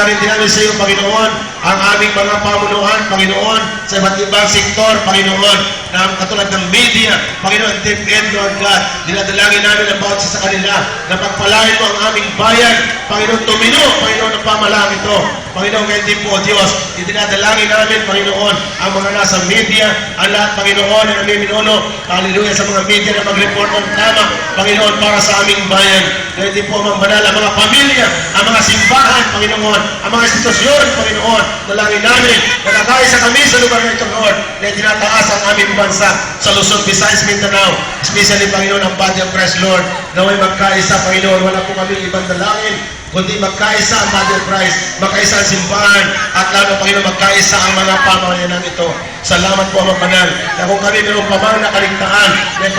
Namin sa iyo, Panginoon, ang aming mga pamunuan, Panginoon, sa iba't ibang sektor, Panginoon, na katulad ng media, Panginoon, DepEd, Lord God, dinadalangin namin about sa kanila, na pagpalain mo ang aming bayan, Panginoon, tumino, Panginoon, ang pamalang ito. Panginoon, kaya din po, Diyos, idinadalangin namin, Panginoon, ang mga nasa media, ang lahat, Panginoon, na namiminuno, hallelujah, sa mga media na mag-report ng tama, Panginoon, para sa aming bayan. Kaya din po, mga banal, ang mga pamilya, ang mga simbahan, Panginoon, ang mga institusyon, Panginoon, dalangin namin, nakakaisa kami sa lugar na ito, Lord, na tinataas ang aming bansa sa Luzon, Visayas, Mindanao, especially, Panginoon, ang body of Christ, Lord, naway magkaisa, Panginoon, wala po kami ibang dalangin, kundi magkaisa ang body of Christ, magkaisa ang simbahan, at lalo, Panginoon, magkaisa ang mga pamayanan ito. Salamat po, Ama Banal, na kung kami mayroong pamang na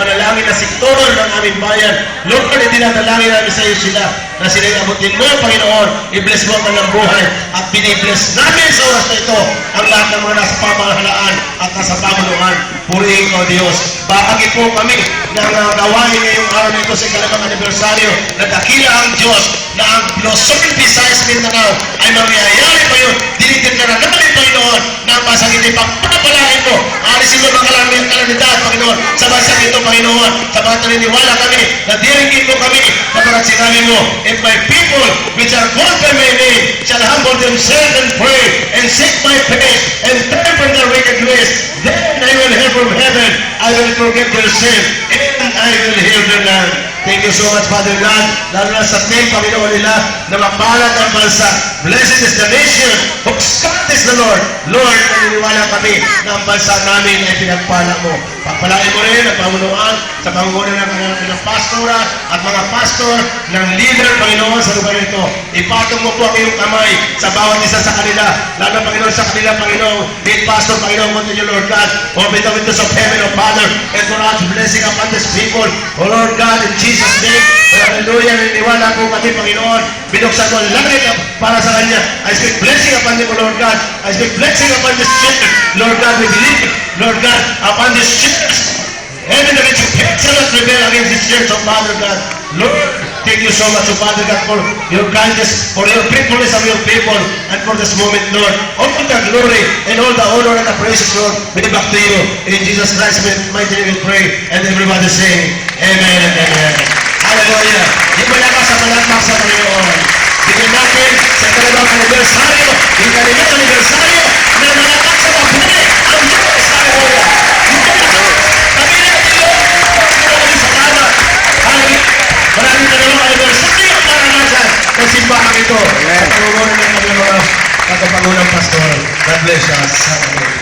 panalangin na sektor ng aming bayan, Lord, na dinadalangin namin sa iyo sila, na sila abutin mo, Panginoon, i-bless mo ang kanilang buhay, at binibless namin sa oras na ito, ang lahat ng mga nasa pamahalaan at nasa pamanuan. Purihin ko, Diyos. Bakit po kami na uh, gawain ngayong araw na ito sa ikalimang anibersaryo na dakila ang Diyos na ang Luzon, Visayas, Mindanao ay mangyayari pa yun. Dinigyan ka na namin, Panginoon, na ang basang hindi pagpapalain mo. Alisin mo mga Panginoon, sa bansang ito, Panginoon. Sa mga naniniwala kami, na diringgin mo kami, kapag sinabi mo, if my people, which are called by my name, shall humble themselves and pray, and seek my face, and turn from their wicked ways, then I will hear from heaven, I will forgive their sin, and I will heal their land. Thank you so much, Father God. Lalo na sa team, Panginoon nila, na mapalat ang bansa. Blessed is the nation God is the Lord. Lord, naniniwala kami na ang bansa namin ay pinagpala mo. Pagpalain mo rin ang pamunuan sa pangunguna ng mga ng pastora at mga pastor ng leader, Nito. Ipatong mo po ang iyong kamay sa bawat isa sa kanila. Lalo, Panginoon, sa kanila, Panginoon. Lead pastor, Panginoon, continue, Lord God. Open the windows of heaven, O Father, and pour out blessing upon these people. O Lord God, in Jesus' name, Hallelujah, niniwala po kami, Panginoon. Binuksan mo ang langit para sa Kanya. I speak blessing upon them, Lord God. I speak blessing upon this church. Lord God, we believe, Lord God, upon this church. Heaven and its excellent rebel against this church, O Father God. Lord, thank you so much, O Father God, for your kindness, for your faithfulness of your people, and for this moment, Lord. All the glory and all the honor and the praises, Lord, give back to you. In Jesus Christ's mighty name we pray. And everybody say, pangunguna ng mga katapangunang pastor. God bless us. Hallelujah.